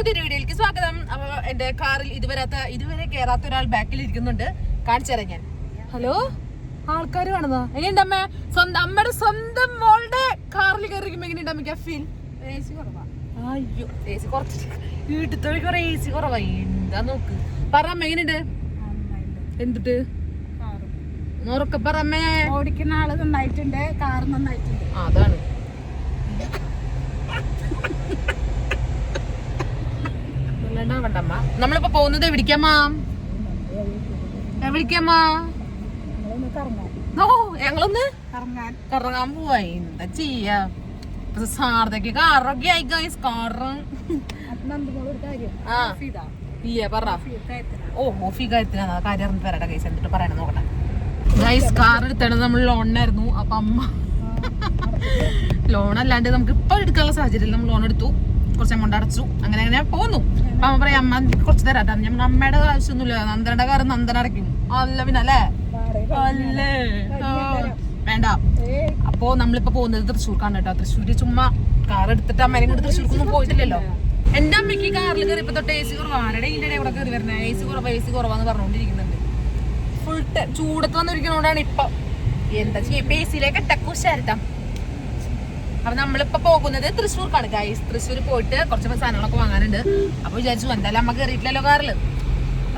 പുതിയൊരു വീഡിയോയിലേക്ക് സ്വാഗതം. അപ്പോൾ എന്റെ കാറിൽ ഇതുവരാത്ത ഇതുവരെ കേറാത്ത ഒരാൾ ബാക്കിൽ ഇരിക്കുന്നുണ്ട്. കാണിച്ചു തരാം ഞാൻ. ഹലോ? ആൾക്കാർ കാണുന്നോ? എങ്ങനെയുണ്ട് അമ്മ? സ്വന്തം അമ്മയുടെ സ്വന്തം മോളുടെ കാറിൽ കയറിക്കുമ്പോൾ എങ്ങനെയുണ്ട് അമ്മയ്ക്ക് ഫീൽ അയ്യോ എ സി കുറച്ച് വീട്ടിൽ കുറേ എ സി കുറവാ. എന്താ നോക്ക്. പറ അമ്മ എങ്ങനെയുണ്ട്? എന്തിട്ട്? നോറൊക്കെ പറ അമ്മേ. ഓടിക്കുന്ന ആൾ നന്നായിട്ടുണ്ട് കാർ നന്നായിട്ടുണ്ട്. അതാണ്. നമ്മളിപ്പോ പോകുന്നത് എവിടേക്കമ്മാ ഓ ഞങ്ങളൊന്ന് കറങ്ങാൻ. പോവാ. എന്താ ചെയ്യാ? സാറേക്ക് ആരോഗ്യായി കാറൊക്കെ ആയി ഗൈസ് കാറ് അപ്പൊ നന്ദമോൾ ഒരു കാര്യം? ആ. ഇതാ. ഇല്ലേ പറ. കയറ്റണം. ഓ ഓഫി കാര്യത്തിനാ കാര്യം അറിഞ്ഞിട്ട് വരട്ടെ ഗൈസ് എന്നിട്ട് പറയണം നോക്കട്ടെ. ഗൈസ് കാർ എടുത്തത് നമ്മൾ ലോണിനായിരുന്നു. അപ്പൊ അമ്മ ലോൺ അല്ലാണ്ട് നമുക്ക് ഇപ്പൊ എടുക്കാനുള്ള സാഹചര്യം നമ്മൾ ലോൺ എടുത്തു. കുറച്ച് എമൗണ്ട് അടച്ചു. അങ്ങനെ അങ്ങനെ പോന്നു. അപ്പൊ അമ്മ പറയാം അമ്മ കുറച്ച് തരാട്ടാ ഞാൻ അമ്മയുടെ ആവശ്യമൊന്നുമില്ല. നന്ദനയുടെ കാർ നന്ദന അടയ്ക്കും. അല്ല പിന്നെ അല്ലേ? അല്ലേ. വേണ്ട. അപ്പോ നമ്മളിപ്പോ പോകുന്നത് തൃശ്ശൂർക്കാണ് കേട്ടോ തൃശ്ശൂര് ചുമ്മാ കാർ എടുത്തിട്ട് അമ്മേനെ കൊണ്ട് തൃശ്ശൂർക്കൊന്നും പോയിട്ടില്ലല്ലോ. എന്റെ അമ്മയ്ക്ക് കാറിൽ കയറി ഇപ്പൊ തൊട്ട് എ സി കുറവാണ് ആരുടെ ഇതിന്റെ ഇവിടെ കയറി വരുന്നത് എ സി കുറവാ എ സി കുറവാന്ന് പറഞ്ഞുകൊണ്ടിരിക്കുന്നുണ്ട് ഫുൾ ചൂടത്ത് വന്നിരിക്കുന്നതുകൊണ്ടാണ് ഇപ്പൊ. എന്താ ചെയ്യാ? ഇപ്പൊ എ സിയിലേക്ക് ടക്കുശാരത്താം അപ്പൊ നമ്മളിപ്പോ പോകുന്നത് തൃശ്ശൂർക്കാണ്. ഗൈസ് തൃശ്ശൂർ പോയിട്ട് കുറച്ച് സാധനങ്ങളൊക്കെ വാങ്ങാനുണ്ട്. അപ്പൊ വിചാരിച്ചു എന്തായാലും അമ്മ കയറിയിട്ടില്ലല്ലോ കാറിൽ.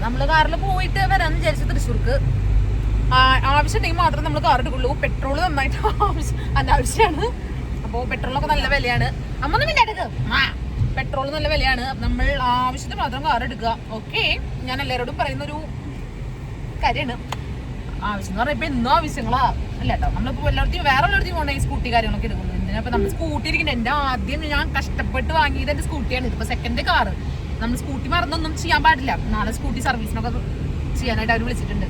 നമ്മൾ കാറിൽ പോയിട്ട് വരാന്ന് വിചാരിച്ചു തൃശ്ശൂർക്ക്. ആവശ്യമുണ്ടെങ്കിൽ മാത്രമേ നമ്മൾ കാർ എടുക്കുള്ളൂ. പെട്രോൾ നന്നായിട്ട് ആവശ്യം അനാവശ്യമാണ് അപ്പോൾ പെട്രോളൊക്കെ നല്ല വിലയാണ്. അമ്മ ഒന്നും പിന്നെ പെട്രോൾ നല്ല വിലയാണ്. നമ്മൾ ആവശ്യത്തിന് മാത്രം കാർ എടുക്കുക. ഓക്കെ ഞാൻ എല്ലാവരോടും പറയുന്നൊരു കാര്യമാണ്. ആവശ്യം എന്ന് പറഞ്ഞാൽ ഇപ്പൊ എന്നും ആവശ്യങ്ങളാ. അല്ല നമ്മൾ ഇപ്പോൾ എല്ലായിടത്തും വേറെ പോകണേ ഈ സ്കൂട്ടി കാര്യങ്ങളൊക്കെ എടുക്കുന്നത്. എന്തിനാ ഇപ്പൊ നമ്മൾ സ്കൂട്ടി ഇരിക്കുന്നത്? എന്റെ ആദ്യം ഞാൻ കഷ്ടപ്പെട്ട് വാങ്ങിയത് എന്റെ സ്കൂട്ടിയാണ് ഇതിപ്പോ സെക്കൻഡ് കാറ് നമ്മൾ സ്കൂട്ടി മറന്നൊന്നും ചെയ്യാൻ പാടില്ല. നാളെ സ്കൂട്ടി സർവീസിനൊക്കെ ചെയ്യാനായിട്ട് അവർ വിളിച്ചിട്ടുണ്ട്.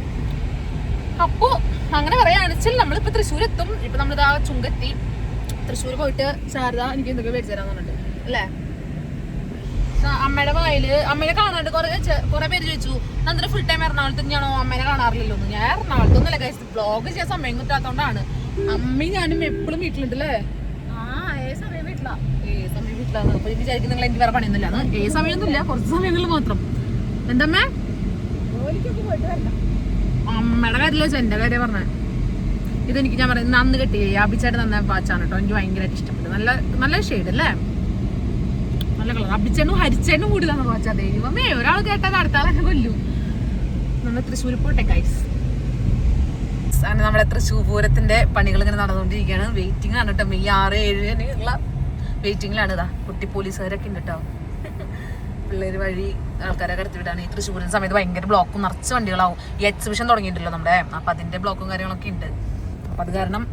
അപ്പോ അങ്ങനെ പറയുകയാണെച്ചാൽ നമ്മളിപ്പോ തൃശ്ശൂർ എത്തും ഇപ്പൊ നമ്മളിതാ ചുങ്കെത്തി. തൃശ്ശൂർ പോയിട്ട് ശാരദ എനിക്ക് എന്തൊക്കെ മേടിച്ചു തരാൻ പറഞ്ഞിട്ടുണ്ട്. അല്ലേ? അമ്മയുടെ വായിൽ അമ്മയെ കാണാണ്ട് കുറെ കുറെ പേര് ചോദിച്ചു നന്ദിന് ഫുൾ ടൈം എറണാകുളത്ത് തന്നെയാണോ അമ്മേനെ കാണാറില്ലല്ലോ ഞാൻ ഞാൻ എറണാകുളത്തൊന്നുമല്ല കഴിച്ചു ബ്ലോഗ് ചെയ്യാൻ സമയം കിട്ടാത്തോണ്ടാണ്. അമ്മയും ഞാനും എപ്പോഴും വീട്ടിലുണ്ടല്ലേ? ആ ഏ സമയം വീട്ടിലാ ഏ സമയം വീട്ടിലാണ് അപ്പൊ എനിക്ക് വിചാരിക്കും നിങ്ങൾ എനിക്ക് വേറെ പണിയൊന്നുമില്ല ഏ സമയമൊന്നുമില്ല കുറച്ച് സമയങ്ങളിൽ മാത്രം. എന്തമ്മേ? അമ്മയുടെ കാര്യമില്ല എന്റെ കാര്യം പറഞ്ഞേ ഇതെനിക്ക് ഞാൻ പറയുന്നത് അന്ന് കെട്ടി അഭിച്ചായിട്ട് നന്നായി വാച്ചാണ് കേട്ടോ. എനിക്ക് ഭയങ്കരമായിട്ട് ഇഷ്ടപ്പെട്ടു. നല്ല നല്ല ഷെയ്ഡ് അല്ലേ? നല്ല ഹരിച്ചെണ്ണും കൂടുതലാണ് വാച്ചാ ദൈവമേ. ഒരാൾ കേട്ടാൽ അടുത്ത ആളെ കൊല്ലു. നമ്മൾ തൃശ്ശൂർ പോട്ടെ കൈസ് അങ്ങനെ നമ്മുടെ തൃശ്ശൂർ പൂരത്തിന്റെ പണികൾ ഇങ്ങനെ നടന്നുകൊണ്ടിരിക്കുകയാണ്. വെയിറ്റിംഗ് ആണ് കേട്ടോ. മെയ് ആറ് ഏഴ് ഉള്ള വെയിറ്റിംഗിലാണ് ഇതാ. കുട്ടി പോലീസുകാരൊക്കെ ഉണ്ട് കേട്ടോ. പിള്ളേര് വഴി ആൾക്കാരെ കടത്തിവിടാണ് ഈ തൃശ്ശൂരിന്റെ സമയത്ത് ഭയങ്കര ബ്ലോക്കും നിറച്ച് വണ്ടികളാവും. ഈ എക്സിബിഷൻ തുടങ്ങിയിട്ടല്ലോ നമ്മുടെ. അപ്പൊ അതിന്റെ ബ്ലോക്കും കാര്യങ്ങളൊക്കെ ഉണ്ട്. അപ്പൊ അത് കാരണം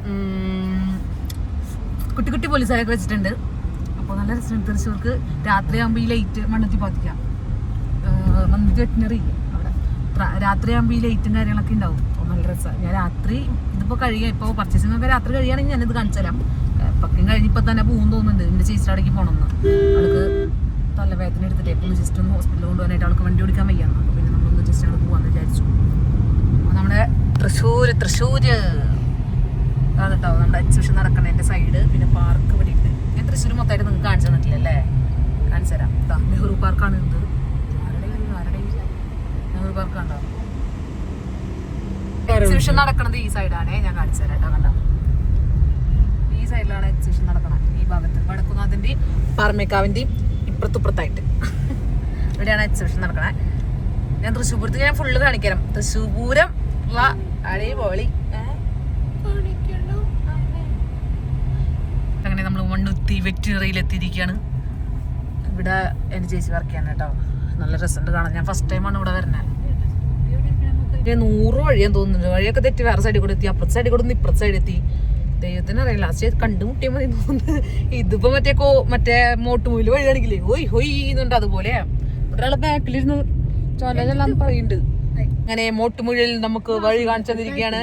കുട്ടി കുട്ടി പോലീസുകാരൊക്കെ വെച്ചിട്ടുണ്ട്. അപ്പോൾ നല്ല രസം തൃശ്ശൂർക്ക് രാത്രിയാകുമ്പോൾ ഈ ലൈറ്റ് മണ്ണത്തി പാത്തിക്കാം മണ്ണത്തി വെറ്റിനറി അവിടെ? ത്ര- രാത്രിയാകുമ്പോൾ ഈ ലൈറ്റും കാര്യങ്ങളൊക്കെ ഉണ്ടാവും. അപ്പോൾ നല്ല രസമാണ് ഞാൻ രാത്രി ഇതിപ്പോൾ കഴിയുക ഇപ്പോൾ പർച്ചേസിംഗ് ഒക്കെ രാത്രി കഴിയുകയാണെങ്കിൽ ഞാനിത് കാണിച്ചു തരാം. പക്കം കഴിഞ്ഞിപ്പോൾ തന്നെ പോകും തോന്നുന്നുണ്ട്. എന്റെ ചേച്ചിയുടെ പോകണമെന്ന് അവൾക്ക് തലവേദന എടുത്തിട്ട്. എപ്പോഴും ജസ്റ്റ് ഒന്ന് ഹോസ്പിറ്റലിൽ കൊണ്ടുപോകാനായിട്ട് അവൾക്ക് വണ്ടി ഓടിക്കാൻ വയ്യാന്ന് അപ്പോൾ പിന്നെ നമ്മളൊന്ന് ജസ്റ്റ് അവിടെ പോകാമെന്ന് വിചാരിച്ചു. നമ്മുടെ തൃശ്ശൂർ തൃശ്ശൂർ അതാണ് കേട്ടോ നമ്മുടെ എക്സിബിഷൻ നടക്കണതിന്റെ സൈഡ് പിന്നെ പാർക്ക് തൃശ്ശൂർ മൊത്തമായിട്ട് നിങ്ങൾക്ക് കാണിച്ചു തന്നിട്ടില്ലല്ലേ? കാണിച്ചു തരാം. ഇതാ നെഹ്റു പാർക്കാണ് ഇത്? നെഹ്റു പാർക്കാണ്ടോ എക്സിബിഷൻ നടക്കുന്നത് ഈ സൈഡാണേ ഞാൻ കാണിച്ചു തരാം കേട്ടോ കണ്ടോ? ഈ സൈഡിലാണ് എക്സിബിഷൻ നടക്കണം ഈ ഭാഗത്ത്. വടക്കുന്നാഥിന്റെയും പാർമേക്കാവിന്റെയും ഇപ്പുറത്തുപ്പുറത്തായിട്ട്. ഇവിടെയാണ് എക്സിബിഷൻ നടക്കണേ. ഞാൻ തൃശ്ശൂർ ഞാൻ ഫുള്ള് കാണിക്കാം. തൃശ്ശൂർ പൂരം ഉള്ള ഏ? കാണിക്കണോ? അമ്മേ. അങ്ങനെ നമ്മൾ മണ്ണുത്തി വെറ്റിനറിയിൽ എത്തിയിരിക്കുകയാണ് ഇവിടെ എന്റെ ചേച്ചി വർക്ക് ചെയ്യാൻ കേട്ടോ. നല്ല രസമുണ്ട് കാണാൻ. ഞാൻ ഫസ്റ്റ് ടൈമാണ് ഇവിടെ വരുന്നത്. ഇത് നൂറ് വഴിയാൻ തോന്നുന്നുണ്ട്. വഴിയൊക്കെ തെറ്റി വേറെ സൈഡിൽ കൂടെ എത്തി. അപ്പുറത്തെ സൈഡിൽ കൂടെ ഇപ്പുറത്തെ സൈഡിൽ എത്തി. ദൈവത്തിന് അറിയില്ല. ലാസ്റ്റ് കണ്ടുമുട്ടിയാൽ മതി തോന്നുന്നു. ഇതിപ്പോ മറ്റേ കോ മറ്റേ മോട്ടുമൂൽ വഴിയാണെങ്കിലേ ഓയ് ഹൊയ് എന്നുണ്ട് അതുപോലെ. ഒരാളെ ബാക്കിലിരുന്ന് ചോലെല്ലാം പറയുന്നുണ്ട്. അങ്ങനെ മോട്ടുമുഴിൽ നമുക്ക് വഴി കാണിച്ചു തന്നിരിക്കുകയാണ്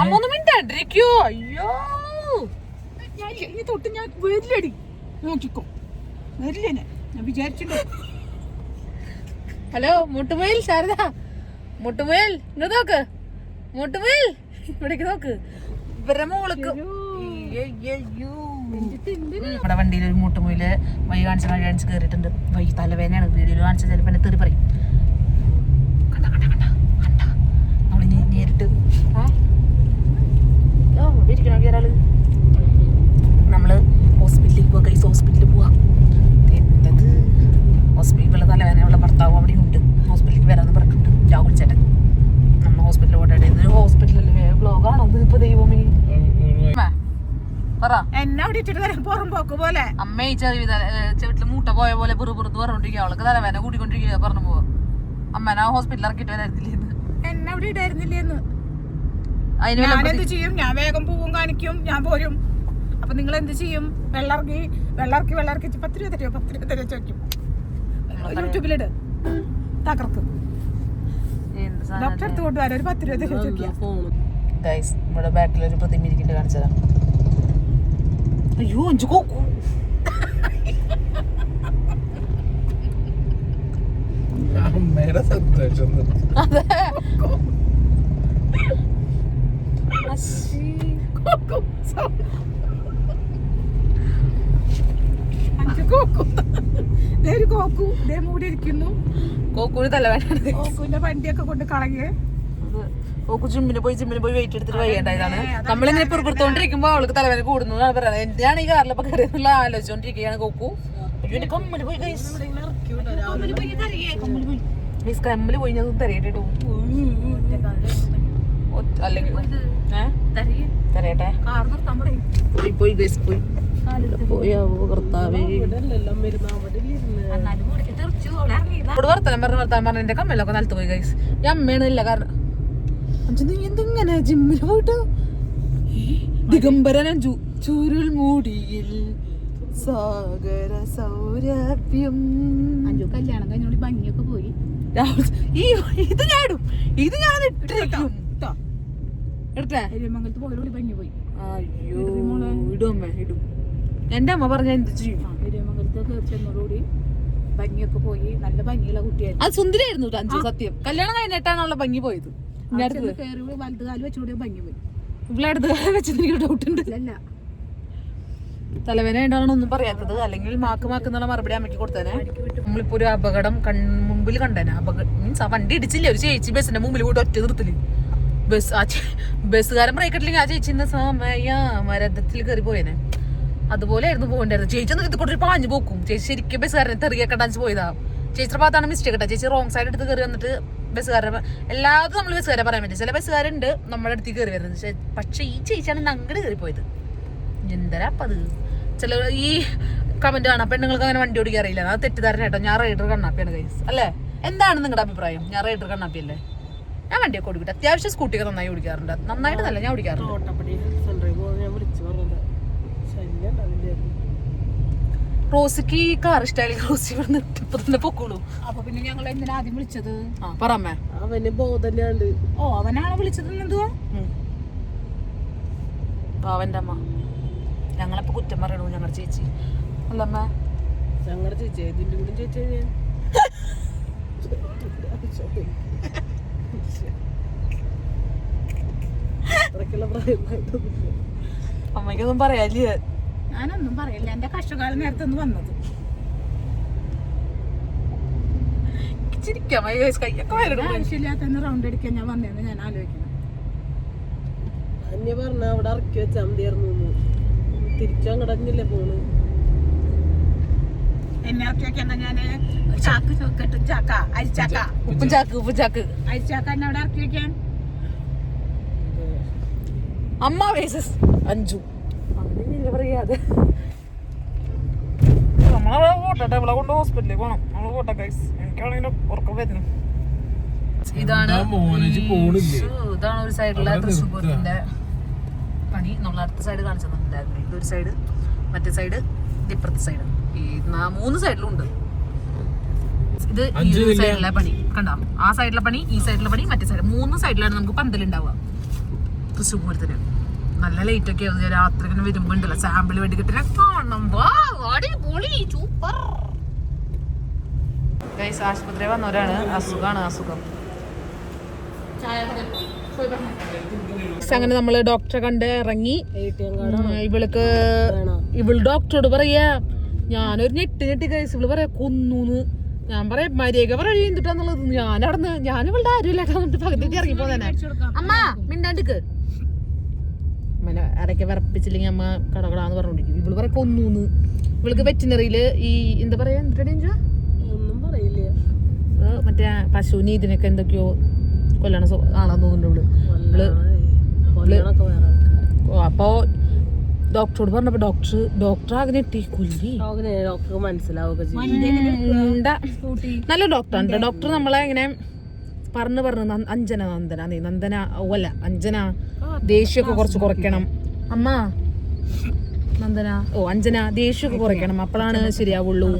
അമ്മ ഒന്ന് മിണ്ടാണ്ടിരിക്കോ. അയ്യോ! ഞാൻ ഈ തൊട്ട് ഞാൻ വരില്ലടി നോക്കിക്കോ വരില്ല ഞാൻ ഞാൻ വിചാരിച്ചിട്ടോ ഹലോ മുട്ടുമയിൽ ശാരദ. മുട്ടുമയിൽ ഇങ്ങോട്ട് നോക്ക്. മുട്ടുമയിൽ ഇവിടേക്ക് നോക്ക്. അയ്യയ്യോ. നമ്മുടെ വണ്ടിയിൽ ഒരു മുട്ടുമുയിൽ വൈ കാണിച്ച് വഴി കാണിച്ച് കയറിയിട്ടുണ്ട് വഴി തലവേദനയാണ്. വീഡിയോയിൽ കാണിച്ച ചിലപ്പോൾ എന്നെ തെറി പറയും. കണ്ട കണ്ട കണ്ട കണ്ട. നമ്മളിനി നേരിട്ട് ആ. ഓ ഇരിക്കണോ ഒരാൾ നമ്മൾ ഹോസ്പിറ്റലിൽ പോവാ കൈസ് ഹോസ്പിറ്റലിൽ പോവാ. എന്തത് ഹോസ്പിറ്റലിൽ തലവേദനയുള്ള ഭർത്താവ് അവിടെ ഉണ്ട് ഹോസ്പിറ്റലിൽ വരാമെന്ന് പറഞ്ഞിട്ടുണ്ട്. രാഹുൽ ചേട്ടൻ. നമ്മൾ ഹോസ്പിറ്റലിൽ പോട്ടെ ഇതൊരു ഹോസ്പിറ്റലിൽ ബ്ലോഗാണോ ഇത് ഇപ്പൊ ദൈവമേ? എന്നെ അവിടെ ഇട്ടിട്ട് തരാം. പുറം പോക്ക് പോലെ. അമ്മ ഈ ചെറിയ ചെവിട്ടിൽ മൂട്ട പോയ പോലെ ബുറു ബുറുത്ത് പറഞ്ഞോണ്ടിരിക്കുക അവൾക്ക് തലവേദന കൂടിക്കൊണ്ടിരിക്കുക പറഞ്ഞു പോവാ. അമ്മ ഞാൻ ഹോസ്പിറ്റലിൽ ഇറക്കിട്ട് വരായിരുന്നില്ലേ എന്നെ അവിടെ ഇടായിരുന്നില്ലേന്ന്. അതിന് ഞാൻ വല്ല എന്ത് ചെയ്യും? ഞാൻ വേഗം പൂവും കാണിക്കും. ഞാൻ പോരും. അപ്പൊ നിങ്ങൾ എന്ത് ചെയ്യും? വെള്ളർക്കി വെള്ളർക്കി വെള്ളർക്കി പത്ത് രൂപ തരുമോ പത്ത് രൂപ തരുമോ ചോദിക്കും. യൂട്യൂബിലിട്. തകർക്ക് എന്ത് ഡോക്ടർ അടുത്ത് കൊണ്ടുവരാൻ ഒരു പത്ത് രൂപ തരുമോ ചോദിക്കാം. ഗൈസ് ഇവിടെ ബാക്കിൽ ഒരു പ്രതിമ ഇരിക്കുന്നുണ്ട് കാണിച്ചതാ. അയ്യോ അഞ്ചു കോക്കു അമ്മയുടെ സന്തോഷം അഞ്ച് കോക്കു. ദേ ഒരു കോക്കു. ദേ മൂടി ഇരിക്കുന്നു കോക്കൂന് തലവേദന കോക്കുവിന്റെ വണ്ടിയൊക്കെ കൊണ്ട് കളഞ്ഞ്. ഓക്ക് ജിമ്മിന് പോയി ജിമ്മിന് പോയി വെയിറ്റ് എടുത്തിട്ട് വയ്യേണ്ടതാണ് നമ്മളിങ്ങനെ പുറപ്പെടുത്തോണ്ടിരിക്കുമ്പോ അവൾക്ക് തലവേദന കൂടുന്നു പറയുന്നത്. എന്തിനാണ് ഈ കാറിലൊക്കെ കയറിയെന്നുള്ള ആലോചിച്ചോണ്ടിരിക്കുകയാണ് കോക്കു. കമ്മൽ പോയി കമ്മൽ പോയി ഞാൻ തരയട്ടോ അല്ലെങ്കിൽ? തരയട്ടെ. പോയി പോയി പോയി. പോയാവോ കർത്താവേ ഇവിടെ വർത്തനം പറഞ്ഞ വർത്താനം പറഞ്ഞ എന്റെ കമ്മലൊക്കെ നിലത്ത് പോയി ഗൈസ് ഞാൻ അമ്മയാണ് ഇല്ല കാരണം. നീ എന്തെങ്ങനെ ജിമ്മിൽ പോയിട്ട്? ദിഗംബരൻ അഞ്ചു ചുരുൾ മൂടിയിൽ സാഗര സൗരഭ്യം. അഞ്ചു കല്യാണം കഴിഞ്ഞോണ്ട് ഭംഗിയൊക്കെ പോയി. ഈ ഇത് ഞാടും ഇത് ഞാൻ ഇട്ടേക്കും എടുത്തേ? എരുമംഗലത്ത് പോയി ഭംഗി പോയി. അയ്യോ ഇടും അമ്മ ഇടും. എന്റെ അമ്മ പറഞ്ഞ എന്ത് ചെയ്യും? ആ എരുമംഗലത്തൊക്കെ ചെന്നതോടുകൂടി ഭംഗിയൊക്കെ പോയി. നല്ല ഭംഗിയുള്ള കുട്ടിയായിരുന്നു. അത് സുന്ദരായിരുന്നു കേട്ടോ അഞ്ചു സത്യം. കല്യാണം കഴിഞ്ഞിട്ടാണുള്ള ഭംഗി പോയത്. കയറി വലത് കാൽ വെച്ചുകൂടി ഭംഗി പോയി. ഇവിടെ അടുത്ത് വെച്ചത് എനിക്ക് ഡൗട്ട് ഉണ്ട്. അല്ല തലവേദന ഉണ്ടാവണം ഒന്നും പറയാത്തത്. അല്ലെങ്കിൽ മാക്ക് മാക്ക് എന്നുള്ള മറുപടി അമ്മയ്ക്ക് കൊടുത്തേനെ നമ്മളിപ്പോ ഒരു അപകടം കൺ മുമ്പിൽ കണ്ടേനെ. അപകടം മീൻസ് ആ വണ്ടി ഇടിച്ചില്ല? ഒരു ചേച്ചി ബസ്സിന്റെ മുമ്പിൽ കൂടെ ഒറ്റ നിർത്തിൽ. ബസ് ആ ബസ്സുകാരൻ ബ്രേക്ക് ഇട്ടില്ലെങ്കിൽ ആ ചേച്ചി ഇന്ന് സമയ മരത്തിൽ കയറി പോയേനെ. അതുപോലെയായിരുന്നു പോകണ്ടായിരുന്നു ചേച്ചി ഒന്ന് ഇത് കൊണ്ടൊരു പാഞ്ഞു പോക്കും. ചേച്ചി ശരിക്കും ബസ്സുകാരനെ തെറിയൊക്കെ ഡാൻസ് പോയതാ. ചേച്ചിയുടെ ഭാഗത്താണ് മിസ്റ്റേക്ക് കേട്ടോ ചേച്ചി റോങ് സൈഡ് എടുത്ത് കയറി വന്നിട്ട് ബസ്സുകാരെ എല്ലാതും നമ്മൾ ബസ്സുകാരെ പറയാൻ പറ്റും. ചില ബസ്സുകാരുണ്ട് നമ്മുടെ അടുത്തേക്ക് കയറി വരുന്നത്. പക്ഷേ- ഈ ചേച്ചിയാണ് അങ്ങോട്ട് കയറി പോയത്. എന്തരാ ചില ഈ കമന്റ് കാണാം. പെണ്ണുങ്ങൾക്ക് അങ്ങനെ വണ്ടി ഓടിക്കാൻ അറിയില്ല. അത് തെറ്റിദ്ധാരണ കേട്ടോ. ഞാൻ റൈഡർ കണ്ണാപ്പിയാണ് കൈസ് അല്ലേ? എന്താണ് നിങ്ങളുടെ അഭിപ്രായം? ഞാൻ റൈഡർ കണ്ണാപ്പിയല്ലേ? ഞാൻ വണ്ടിയൊക്കെ ഓടിക്കട്ടെ. അത്യാവശ്യം സ്കൂട്ടിയൊക്കെ നന്നായി ഓടിക്കാറുണ്ട്. നന്നായിട്ട് നല്ല ഞാൻ ഓടിക്കാറുണ്ട് റോസിക്ക് ഈ കാർ ഇഷ്ടമായി റോസി ഇവിടെ ഇപ്പൊ തന്നെ പൊക്കോളൂ. അപ്പൊ പിന്നെ ഞങ്ങൾ എന്തിനാ ആദ്യം വിളിച്ചത്? ആ പറമ്മേ അവന് ബോധല്ലാണ്ട് ഓ അവനാണ് വിളിച്ചത് എന്തുവാ? അവന്റെ അമ്മ. ഞങ്ങളെപ്പോ കുറ്റം പറയണു ഞങ്ങളുടെ ചേച്ചി. അല്ലമ്മ ഞങ്ങളുടെ ചേച്ചി ഇതിന്റെ കൂടെ ചേച്ചി ഞാൻ അത്രയ്ക്കുള്ള പ്രായമായിട്ടൊന്നുമില്ല. അമ്മയ്ക്കൊന്നും പറയാല്ലേ ഞാനൊന്നും പറയില്ല. എന്റെ കഷ്ടകാലം നേരത്തെ ഒന്ന് വന്നത്. ചിരിക്കാം ആവശ്യമില്ലാത്ത റൗണ്ട് അടിക്കാൻ ഞാൻ ഞാൻ ആലോചിക്കണം. അന്യ പറഞ്ഞ അവിടെ ഇറക്കി വെച്ചാൽ മതിയായിരുന്നു തിരിച്ചു അങ്ങടഞ്ഞില്ലേ പോണ്? എന്നെ ഇറക്കി വെക്കണ്ട ഞാൻ. ചാക്ക് ചാക്ക അരിച്ചാക്ക. ഉപ്പും ചാക്ക് ഉപ്പും ചാക്ക്. അരിച്ചാക്ക എന്നെ അവിടെ ഇറക്കി വെക്കാൻ. അമ്മ വേഴ്സസ് അഞ്ചു അങ്ങനെയല്ലേ പറയാതെ. നമ്മളവിടെ പോട്ടെ ഇവിടെ കൊണ്ട് ഹോസ്പിറ്റലിൽ പോണം. നമ്മൾ പോട്ടെ ഗൈസ് എനിക്കാണെങ്കിൽ ഉറക്കം വരുന്നു. ഇതാണ് ഒരു സൈഡിലെ പണി. നമ്മൾ അടുത്ത സൈഡ് കാണിച്ചു തന്നിട്ടുണ്ടായിരുന്നു ഇതൊരു സൈഡ് മറ്റേ സൈഡ് ഇപ്പുറത്തെ സൈഡ് ഈ മൂന്ന് സൈഡിലും ഉണ്ട്. ഇത് ഈ. സൈഡിലെ പണി. കണ്ടോ? ആ സൈഡിലെ പണി ഈ സൈഡിലെ പണി മറ്റേ സൈഡ് മൂന്ന് സൈഡിലാണ് നമുക്ക് പന്തലുണ്ടാവുക. തൃശ്ശൂർ പൂരത്തിന് നല്ല ലൈറ്റ് ഒക്കെ ആയിരുന്നു. രാത്രി ഇങ്ങനെ വരുമ്പോ ഉണ്ടല്ലോ സാമ്പിൾ വേണ്ടി കിട്ടില്ല കാണണം. വാ, അടിപൊളി സൂപ്പർ ഗൈസ് ആശുപത്രി വന്നവരാണ്. അസുഖമാണ് അസുഖം. അങ്ങനെ നമ്മൾ ഡോക്ടറെ കണ്ട് ഇറങ്ങി. ഇവൾക്ക് ഇവൾ ഡോക്ടറോട് പറയാ ഞാനൊരു ഞെട്ടി ഞെട്ടി കഴിച്ച് ഇവൾ പറയാ കൊന്നൂന്ന്. ഞാൻ പറയാം മര്യാദ പറ എന്തിട്ടാന്നുള്ളത് ഞാൻ അവിടെ ഞാൻ ഇവളുടെ ആരുമില്ലാട്ടാന്നിട്ട് പകുതി ഇറങ്ങി പോന്നെ അമ്മ അമ്മനെ അരക്കെ വിറപ്പിച്ചില്ലെങ്കിൽ അമ്മ കടകടാന്ന് പറഞ്ഞോണ്ടിരിക്കും. ഇവൾ പറയാ കൊന്നൂന്ന്. ഇവൾക്ക് വെറ്റിനറിയിൽ ഈ എന്താ പറയാ എന്താ ഒന്നും പറയില്ല. മറ്റേ പശുവിന് ഇതിനൊക്കെ എന്തൊക്കെയോ കൊല്ലണ ആണെന്ന് തോന്നുന്നുണ്ട് ഇവൾ. അപ്പോ ഡോക്ടറോട് പറഞ്ഞപ്പോ ഡോക്ടർ ഡോക്ടർ ആകെ ഇട്ടി കൊല്ലി. നല്ല ഡോക്ടറാണ് ഡോക്ടർ നമ്മളെ ഇങ്ങനെ പറഞ്ഞു പറഞ്ഞു അഞ്ജന നന്ദന. നീ നന്ദന ഓല അഞ്ജന ദേഷ്യമൊക്കെ കുറച്ച് കുറയ്ക്കണം. അമ്മ. നന്ദന. ഓ അഞ്ജന ദേഷ്യമൊക്കെ കുറയ്ക്കണം. അപ്പോഴാണ് ശരിയാവുള്ളൂ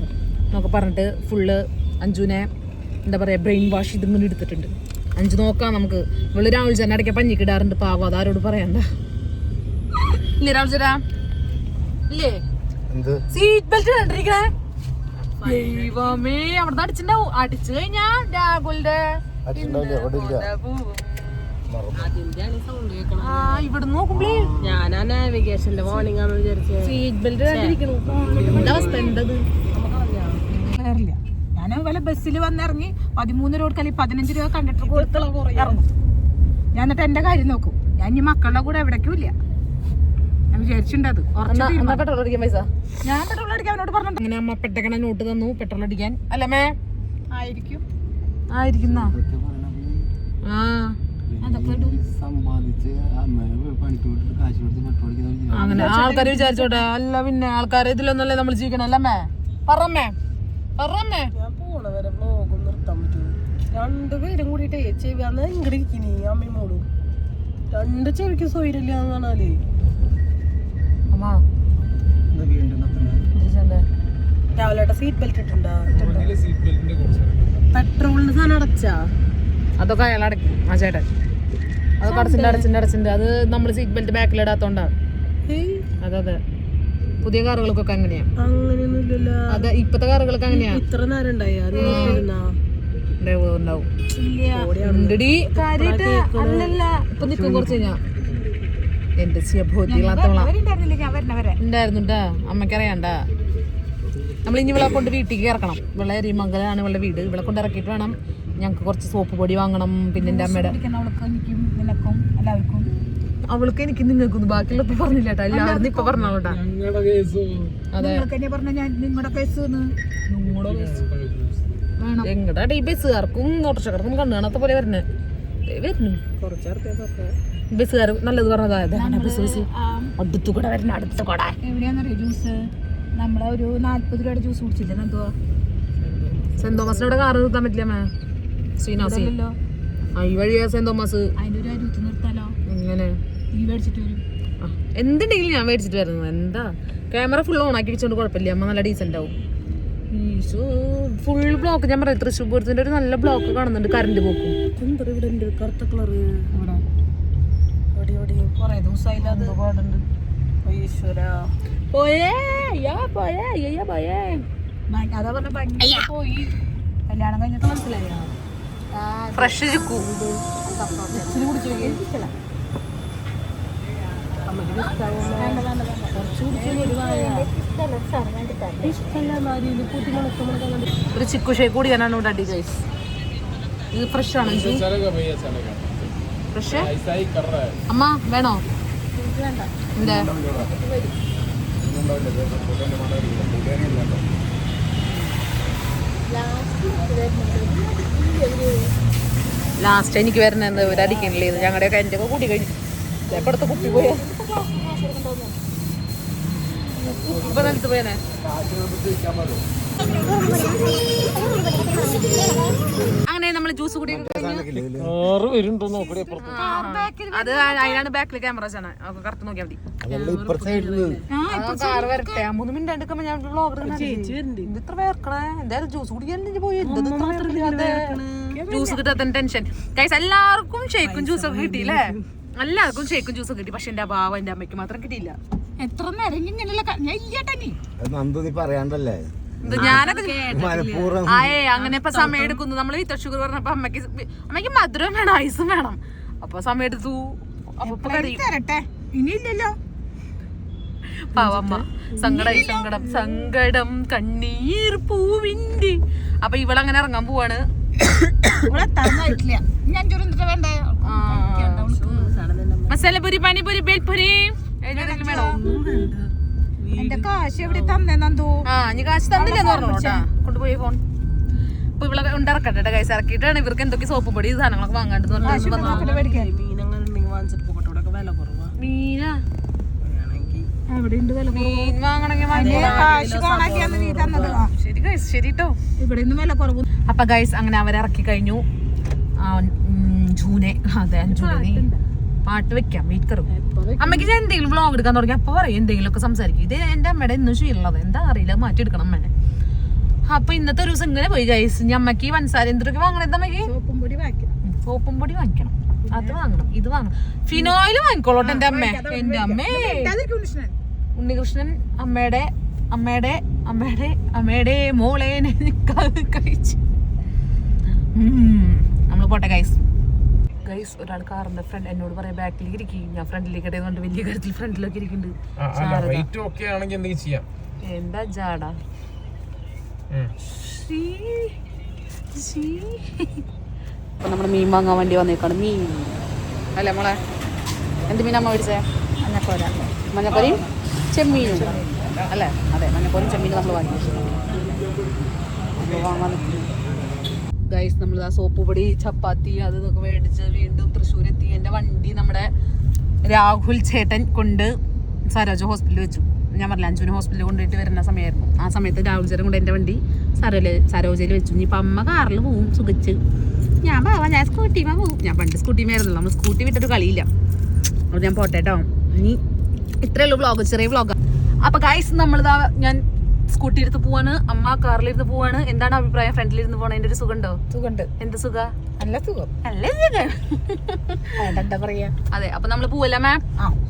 എന്നൊക്കെ പറഞ്ഞിട്ട് ഫുള്ള് അഞ്ജുനെ എന്താ പറയാ ബ്രെയിൻ വാഷ് ഇതിങ്ങനെ എടുത്തിട്ടുണ്ട്. അഞ്ചു നോക്കാം നമുക്ക്. ഇവൾ രാഹുൽ ചേട്ടൻ ഇടയ്ക്ക് പഞ്ഞിക്കിടാറുണ്ട് പാവ. അതാരോട് പറയണ്ട. ഇല്ലേ രാഹുൽ ചേട്ടാ? ഇല്ലേ? സീറ്റ് ബെൽറ്റ് കണ്ടിരിക്കണേ ദൈവമേ അവിടെ അടിച്ചിണ്ടാവും. അടിച്ചു കഴിഞ്ഞാ രാഹുലിന്റെ ഇവിടെ നോക്കുമ്പളേ. ഞാൻ ആ നാവിഗേഷന്റെ വാർണിംഗ് ആണെന്ന് വിചാരിച്ചത്. സീറ്റ് ബെൽറ്റ് അവസ്ഥ കയറില്ല ഞാൻ വല്ല ബസ്സിൽ വന്നിറങ്ങി പതിമൂന്ന് രൂപ അല്ലെങ്കിൽ പതിനഞ്ച് രൂപ കണ്ടിട്ട് കൊടുത്തുള്ള ഇറങ്ങും. ഞാൻ എന്നിട്ട് എന്റെ കാര്യം നോക്കും. ഞാൻ ഈ മക്കളുടെ കൂടെ എവിടേക്കും ഇല്ല ഞാൻ വിചാരിച്ചിട്ടുണ്ട്. പെട്രോൾ അടിക്കാൻ പൈസ? ഞാൻ പെട്രോൾ അടിക്കാൻ അവനോട് പറഞ്ഞിട്ടുണ്ട്. അങ്ങനെ അമ്മ പെട്ടക്കണ നോട്ട് തന്നു പെട്രോൾ അടിക്കാൻ. അല്ലമേ ആയിരിക്കും. ആയിരിക്കുന്ന. ആ. അങ്ങനെ ആൾക്കാര് വിചാരിച്ചോട്ടെ. അല്ല പിന്നെ ആൾക്കാരെ ഇതിലൊന്നല്ലേ നമ്മൾ ജീവിക്കണല്ലേ പറമ്മേ പറമ്മേ ഞാൻ പോണ വരെ വ്ലോഗ് നിർത്താൻ പറ്റുമോ? രണ്ടുപേരും കൂടിയിട്ട് ചെവി അന്ന് ഇങ്ങോട്ട് ഇരിക്കണേ അമ്മയും മോളും. രണ്ട് ചെവിക്ക് സൗകര്യമില്ല എന്ന് പറഞ്ഞാലേ. അമ്മ. രാവിലെ സീറ്റ് ബെൽറ്റ് ഇട്ടുണ്ടോ പെട്രോളിന് സാധനം അടച്ചാ? അതൊക്കെ അയാൾ അടയ്ക്കും ആ ചേട്ടൻ. അതൊക്കെ അടച്ചിട്ട് അടച്ചിണ്ട് അടച്ചിണ്ട് അത് നമ്മൾ സീറ്റ് ബെൽറ്റ് ബാക്കിൽ ഇടാത്തോണ്ടാ ഏയ്. അതെ അതെ പുതിയ കാറുകൾക്കൊക്കെ അങ്ങനെയാ. അങ്ങനെയൊന്നുമില്ലല്ലോ. അതെ ഇപ്പത്തെ കാറുകൾക്ക് അങ്ങനെയാ. ഇത്ര നേരം ഉണ്ടായി അത് ഉണ്ടാവും? അല്ലല്ല. ഇപ്പൊ നിൽക്കും കുറച്ച് കഴിഞ്ഞാ. എന്റെ അമ്മക്കറിയണ്ടാ ഉണ്ടായിരുന്നുണ്ടാ നമ്മൾ ഇനി ഇവളെ കൊണ്ട് വീട്ടിലേക്ക് ഇറക്കണം. ഇവളെ എരിമംഗലാണ് ഇവളുടെ വീട്. ഇവളെ കൊണ്ട് ഇറക്കിയിട്ട് വേണം ഞങ്ങൾക്ക് കുറച്ച് സോപ്പ് പൊടി വാങ്ങണം. പിന്നെ എന്റെ അമ്മയുടെ അവൾക്ക് എനിക്കും നിനക്കും എല്ലാവർക്കും. അവൾക്ക് എനിക്ക് നിങ്ങൾക്കൊന്നും ബാക്കിയുള്ള ഇപ്പൊ പറഞ്ഞില്ല കേട്ടോ. എല്ലാവരും ഇപ്പൊ പറഞ്ഞോട്ടാ അതെ. എങ്ങടാ ഈ ബസ്സുകാർക്കും ഓട്ടോറിക്ഷക്കാർക്കും കണ്ണു കാണാത്ത പോലെ വരണേ. വരുന്നു. ബസ്സുകാർ നല്ലത് പറഞ്ഞതാ. ഇതാണ് ബസ് ബസ്. അടുത്തു കൂടെ വരണ അടുത്തു കൂടെ. എവിടെയാന്നറിയോ ജ്യൂസ്? നമ്മളെ ഒരു നാല്പത് രൂപയുടെ ജ്യൂസ് കുടിച്ചില്ലേ? എന്തുവാ സെന്റ് തോമസിന്റെ അവിടെ കാറ് നിർത്താൻ പറ്റില്ല മേ ശ്രീനാസി ഈ വഴിയാ സെന്റ് തോമസ്. അതിന്റെ ഒരു അരുത്ത് നിർത്താലോ? എങ്ങനെ? നീ മേടിച്ചിട്ട് വരും. എന്തുണ്ടെങ്കിലും ഞാൻ മേടിച്ചിട്ട് വരുന്നത് എന്താ? ക്യാമറ ഫുൾ ഓൺ ആക്കി വെച്ചോണ്ട് കുഴപ്പമില്ല. അമ്മ നല്ല ഡീസെന്റ് ആവും. ഫുൾ ബ്ലോക്ക് ഞാൻ പറയാം തൃശ്ശൂർ പൂരത്തിന്റെ ഒരു നല്ല ബ്ലോക്ക് കാണുന്നുണ്ട് കറണ്ട് പോക്കും. എന്താ ഇവിടെ ഉണ്ട് കറുത്ത കളറ് ഇവിടെ. കൊറേ ദിവസമായില്ല ഈശ്വര. പോയേ അയ്യാ പോയേ അയ്യാ പോയേ. അതാ പറഞ്ഞ പോയി കല്യാണം കഴിഞ്ഞിട്ട് മനസ്സിലായോ? ഫ്രഷ് ചുക്കു. ഒരു ചിക്കു ഷേക്ക് ഞാനാണ് ഇവിടെ അടി ഗൈസ് ഇത് ഫ്രഷ് ആണ് ഫ്രഷ് അമ്മ വേണോ? എന്താ? ലാസ്റ്റ് എനിക്ക് വരുന്ന എന്താ അടിക്കണില്ലേ ഇത്? ഞങ്ങളുടെ ഒക്കെ എന്റെ ഒക്കെ കൂടി കഴിഞ്ഞു. എപ്പോഴത്തെ കുപ്പി പോയ. ഇപ്പൊ നിലത്ത് പോയനെ. ജ്യൂസ് കുടി അത് അതിലാണ് ബാക്കിൽ ക്യാമറസ് ആണ് കറക്റ്റ് നോക്കിയാൽ മതി. മൂന്ന് മിനിറ്റ് എടുക്കുമ്പോ ഞാൻ വ്ളോഗ് ഇത്ര വേർക്കണേ? എന്തായാലും ജ്യൂസ് കുടിക്കാൻ പോയി. ജ്യൂസ് കിട്ടാത്ത ടെൻഷൻ കൈസ് എല്ലാവർക്കും ഷേക്കും കിട്ടി കിട്ടിയില്ലേ? എല്ലാവർക്കും ഷേക്കും ഒക്കെ കിട്ടി. പക്ഷെ എന്റെ അഭാവ എന്റെ അമ്മയ്ക്ക് മാത്രം കിട്ടിയില്ല. എത്ര നേരം നീ പറയാണ്ടല്ലേ? ഞാനൊക്കെ ആയേ അങ്ങനെ ഇപ്പൊ സമയം എടുക്കുന്നു. നമ്മൾ വിത്ത ഷുഗർ പറഞ്ഞപ്പോ അമ്മയ്ക്ക് അമ്മയ്ക്ക് മധുരം വേണം ഐസും വേണം. അപ്പൊ സമയം എടുത്തു. ഇനിയില്ലല്ലോ. പാവമ്മ സങ്കടം സങ്കടം സങ്കടം കണ്ണീർ പൂവിന്റെ അപ്പൊ ഇവളങ്ങനെ ഇറങ്ങാൻ പോവാണ്. മസാല പൊരി പനിപൊരി ബേൽപൊരി വേണ്ടേ? മസാലപുരി പാനിപുരി ബേൽപുരി. ഏതെങ്കിലും വേണോ? എന്റെ കാശ് എവിടെ ആ ഇനി കാശ് കൊണ്ടുപോയി ഫോൺ ഇപ്പൊ ഇവിടെ ഉണ്ടിറക്കട്ടെ കൈസ് ഇറക്കിയിട്ടാണ്. ഇവർക്ക് എന്തൊക്കെ സോപ്പ് പൊടി സാധനങ്ങളൊക്കെ വാങ്ങാണ്ട് നോക്കട്ടെ മേടിക്കാൻ ഉണ്ടെങ്കിൽ വാങ്ങിച്ചിട്ട് പോകട്ടെ. ഇവിടെ കുറവാ. മീനാ? എവിടെ ഉണ്ട് വില മീൻ വാങ്ങണമെങ്കിൽ ശരി ഗൈസ് ശരി കേട്ടോ ഇവിടെ നിന്ന് വില കുറവ്. അപ്പൊ ഗൈസ് അങ്ങനെ അവരിറക്കി കഴിഞ്ഞു. ജൂനെ. അതെ ജൂനെ പാട്ട് വെക്കാം മീറ്റർ അമ്മയ്ക്ക് ഞാൻ എന്തെങ്കിലും വ്ളോഗ് എടുക്കാൻ തുടങ്ങി അപ്പൊ പറയും എന്തെങ്കിലും ഒക്കെ സംസാരിക്കും. ഇത് എന്റെ അമ്മയുടെ ഇന്ന് ശീലുള്ളത് എന്താ അറിയില്ല മാറ്റി എടുക്കണം അമ്മേനെ. അപ്പൊ ഇന്നത്തെ ഒരു ദിവസം ഇങ്ങനെ പോയി ഗൈസ് അമ്മയ്ക്ക് ഈ മനസ്സാരി എന്തൊക്കെ വാങ്ങണം. എന്താ അമ്മയ്ക്ക്? സോപ്പും പൊടി വാങ്ങിക്കണം. അത് വാങ്ങണം ഇത് വാങ്ങണം. ഫിനോയിൽ വാങ്ങിക്കോളോട്ടെ എന്റെ അമ്മ. എന്റെ അമ്മേ. ഉണ്ണികൃഷ്ണൻ. അമ്മയുടെ അമ്മയുടെ അമ്മയുടെ അമ്മയുടെ മോളേനെ കഴിച്ച്. നമ്മൾ പോട്ടെ ഗൈസ് ഗൈസ് ഒരാൾ കാറിന്റെ ഫ്രണ്ട് എന്നോട് പറയാം ബാക്കിലേക്ക് ഇരിക്കും ഞാൻ ഫ്രണ്ടിലേക്ക് ഇടയുന്നുണ്ട് വലിയ കാര്യത്തിൽ ഫ്രണ്ടിലേക്ക് ഇരിക്കുന്നുണ്ട് റേറ്റ് ഓക്കെ ആണെങ്കിൽ എന്തെങ്കിലും ചെയ്യാം. എന്താ ജാടാ. അപ്പൊ നമ്മുടെ മീൻ വാങ്ങാൻ വേണ്ടി വന്നേക്കാണ്. മീൻ. അല്ലേ മോളെ? എന്ത് മീനാ അമ്മ മേടിച്ചേ? മഞ്ഞക്കോര മഞ്ഞപ്പൊരിയും ചെമ്മീനും അല്ലേ? അതെ മഞ്ഞപ്പോരും ചെമ്മീനും നമ്മൾ വാങ്ങി. വാങ്ങാൻ ഗൈസ് നമ്മൾ ആ സോപ്പ് പൊടി ചപ്പാത്തി അത് ഇതൊക്കെ മേടിച്ച് വീണ്ടും തൃശ്ശൂർ എത്തി എന്റെ വണ്ടി നമ്മുടെ രാഹുൽ ചേട്ടൻ കൊണ്ട് സരോജ ഹോസ്പിറ്റലിൽ വെച്ചു. ഞാൻ പറഞ്ഞില്ല അഞ്ചുവിന് ഹോസ്പിറ്റലിൽ കൊണ്ടുപോയിട്ട് വരുന്ന സമയമായിരുന്നു. ആ സമയത്ത് രാഹുൽ ചേട്ടൻ കൊണ്ട് എന്റെ വണ്ടി സരോല സരോജയിൽ വെച്ചു. ഇനിയിപ്പോൾ അമ്മ കാറിൽ പോവും സുഖിച്ച്. ഞാൻ പോവാം ഞാൻ സ്കൂട്ടിമ പോവും. ഞാൻ പണ്ട് സ്കൂട്ടിമായിരുന്നല്ലോ നമ്മൾ സ്കൂട്ടി വിട്ടൊരു കളിയില്ല. അപ്പോൾ ഞാൻ പോട്ടെ കേട്ടോ ഇനി ഇത്രയേ ഉള്ളൂ വ്ളോഗ് ചെറിയ വ്ളോഗ് അപ്പോൾ ഗൈസ് നമ്മളിതാ ഞാൻ സ്കൂട്ടി എടുത്ത് പോവാണ്. അമ്മ കാറിലിരുന്ന് പോവാണ്. എന്താണ് അഭിപ്രായം? ഫ്രണ്ടിലിരുന്ന് എന്റെ ഒരു സുഖമുണ്ടോ? സുഖണ്ട് എന്ത് സുഖ? നല്ല സുഖം. നല്ല സുഖം. അവിടെ എന്താ പറയാ? അതെ അപ്പൊ നമ്മൾ പോവല്ല മാം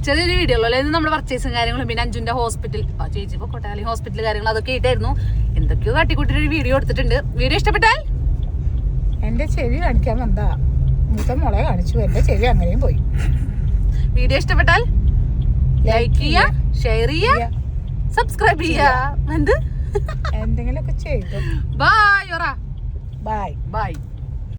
ചെറിയൊരു വീഡിയോ ഉള്ളൂ. അതായത് നമ്മുടെ പർച്ചേസും കാര്യങ്ങളും പിന്നെ അഞ്ചുന്റെ ഹോസ്പിറ്റൽ ചേച്ചി പൊക്കോട്ടെ അല്ലെങ്കിൽ ഹോസ്പിറ്റൽ കാര്യങ്ങൾ അതൊക്കെ ആയിട്ടായിരുന്നു. എന്തൊക്കെയോ കാട്ടിക്കൂട്ടിട്ട് ഒരു വീഡിയോ എടുത്തിട്ടുണ്ട്. വീഡിയോ ഇഷ്ടപ്പെട്ടാൽ? എന്റെ ചെവി കാണിക്കാൻ വന്നാ മൂത്ത മുളെ കാണിച്ചു. എന്റെ ചെവി അങ്ങനെയും പോയി. വീഡിയോ ഇഷ്ടപ്പെട്ടാൽ ലൈക്ക് ചെയ്യുക ഷെയർ ചെയ്യുക സബ്സ്ക്രൈബ് ചെയ്യാ. എന്ത്? എന്തെങ്കിലുമൊക്കെ ചെയ്തു. Bye bye bye